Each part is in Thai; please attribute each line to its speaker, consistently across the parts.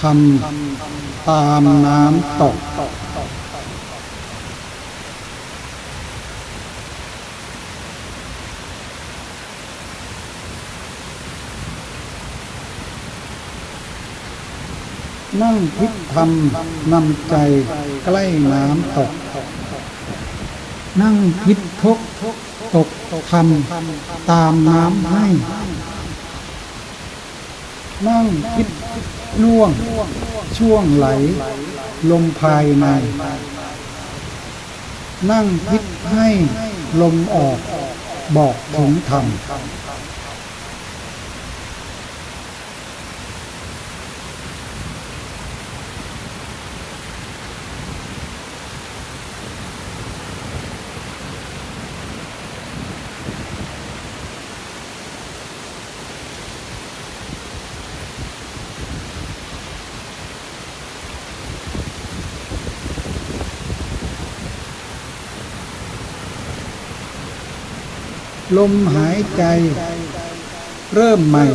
Speaker 1: ทำตามน้ำตก นั่งพิษทำนำใจใกล้น้ำตก นั่งพิษทกตกทำตามน้ำให้ นั่งพิษ น่วง ช่วงไหล ลมภายใน นั่งพิษให้ลมออกบอกถึงธรรม ลมหายใจ เริ่มใหม่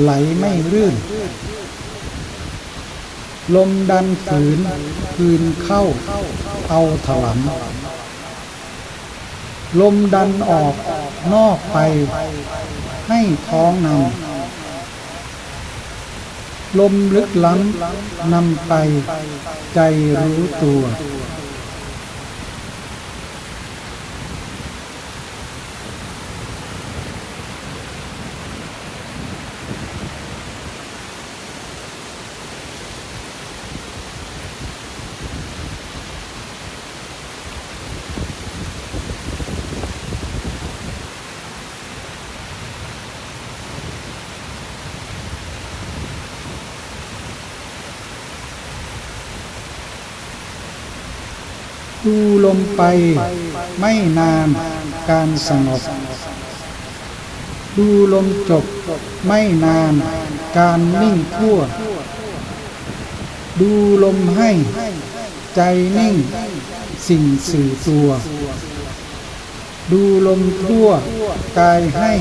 Speaker 1: ไหลไม่รื่น ลมดันฝืน คืนเข้า เอาถลำลมดันออกนอกไป ให้ท้องนำลมลึกล้ำนำไป ใจรู้ตัว ดูลมไปไม่นานการสงบ ดูลมจบไม่นานการนิ่งทั่ว ดูลมให้ใจนิ่งสิ่งสื่อตัว ดูลมทั่วกายให้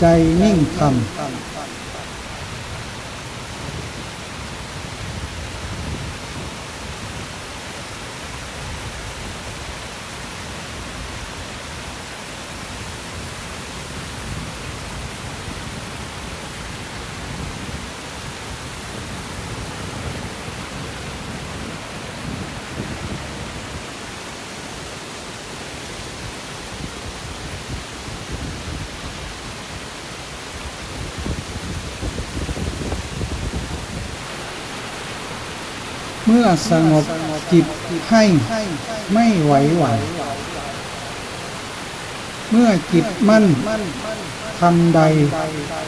Speaker 1: ใจนิ่งทำ เมื่อสงบจิตให้ไม่ไหวหวั่นเมื่อจิตมั่นทำใด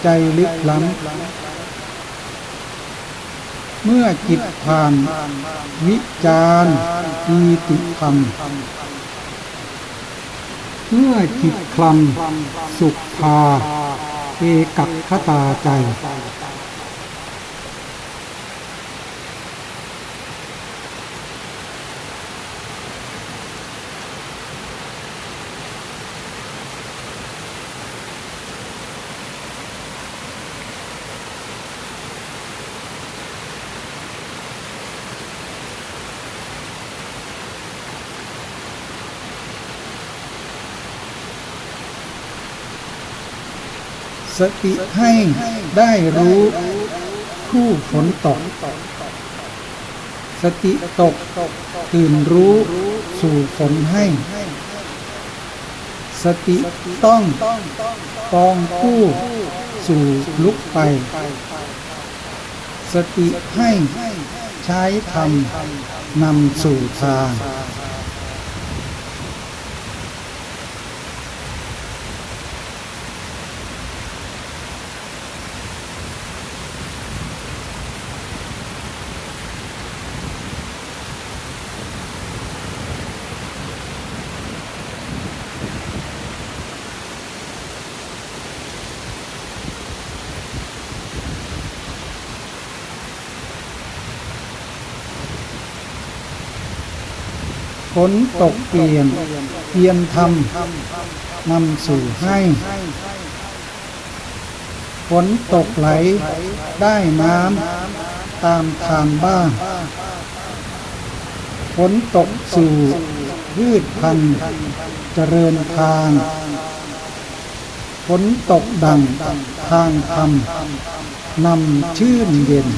Speaker 1: ใจลึกล้ำเมื่อจิตผ่าน วิจารณ์ปีติธรรม เมื่อจิตคลำสุขพาเอกัคตาใจ สติให้ได้รู้คู่ฝนตก สติตก ตื่นรู้สู่ฝนให้ สติต้องปองกู้สู่ลุกไป สติให้ใช้ธรรมนำสู่ทาง ฝนตกเปลี่ยนเพียนทำนำสู่ให้ฝนตกไหลได้น้ำตามทางบ้านฝนตกสู่พืชพันธุ์เจริญทางฝนตกดังทางธรรมนำชื่นเย็น